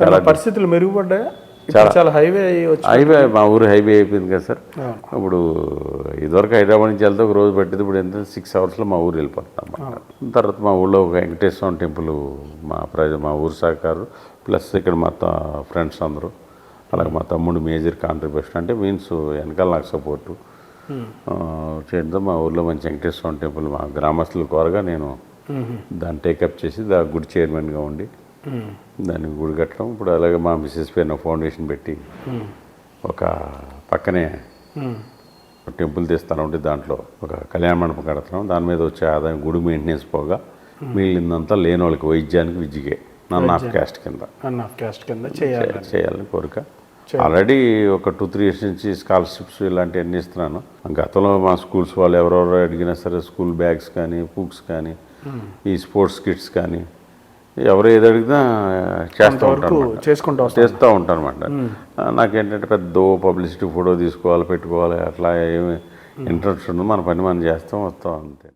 చాలా పరిస్థితులు మెరుగుపడ్డాయా? చాలా. హైవే హైవే మా ఊరు హైవే అయిపోయింది కదా సార్. ఇప్పుడు ఇదివరకు హైదరాబాద్ నుంచి వెళ్తే ఒక రోజు పట్టింది ఇప్పుడు ఎంత? సిక్స్ అవర్స్లో మా ఊరు వెళ్ళిపోతాం అన్నమాట. తర్వాత మా ఊళ్ళో ఒక వెంకటేశ్వర టెంపుల్ మా ప్రజ మా ఊరు సహకారు ప్లస్ ఇక్కడ మా ఫ్రెండ్స్ అందరూ అలాగే మా తమ్ముడు మేజర్ కాంట్రిబ్యూషన్ అంటే మీన్స్ వెనకాల నాకు సపోర్టు చేయడంతో మా ఊర్లో మంచి వెంకటేశ్వర టెంపుల్ మా గ్రామస్తుల కోరగా నేను దాన్ని టేకప్ చేసి దా గుడి చైర్మన్గా ఉండి దానికి గుడి కట్టడం. ఇప్పుడు అలాగే మా మిస్సెస్ పేరున ఫౌండేషన్ పెట్టి ఒక పక్కనే ఒక టెంపుల్ తీస్తాను ఉంటే దాంట్లో ఒక కళ్యాణ మండపం కడుతున్నాం దాని మీద వచ్చే ఆదాయం గుడి మెయింటెనెన్స్ పోగా మిగిలిందంతా లేని వాళ్ళకి వైద్యానికి విద్యకే. నన్ ఆఫ్ క్యాస్ట్ కింద. క్యాస్ట్ కింద చేయాలి. చేయాలని కోరిక. ఆల్రెడీ ఒక టూ త్రీ ఇయర్స్ నుంచి స్కాలర్షిప్స్ ఇలాంటివన్నీ ఇస్తున్నాను. గతంలో మా స్కూల్స్ వాళ్ళు ఎవరెవరు అడిగినా సరే స్కూల్ బ్యాగ్స్ కానీ బుక్స్ కానీ ఈ స్పోర్ట్స్ కిట్స్ కానీ ఎవరు ఏది అడిగినా చేస్తూ ఉంటాను. చేసుకుంటూ చేస్తూ ఉంటాను అనమాట నాకేంటంటే పెద్ద పబ్లిసిటీ ఫోటో తీసుకోవాలి పెట్టుకోవాలి అట్లా ఏమి ఇంట్రెస్ట్ ఉండదు. మన పని మనం చేస్తాం వస్తాం అంతే.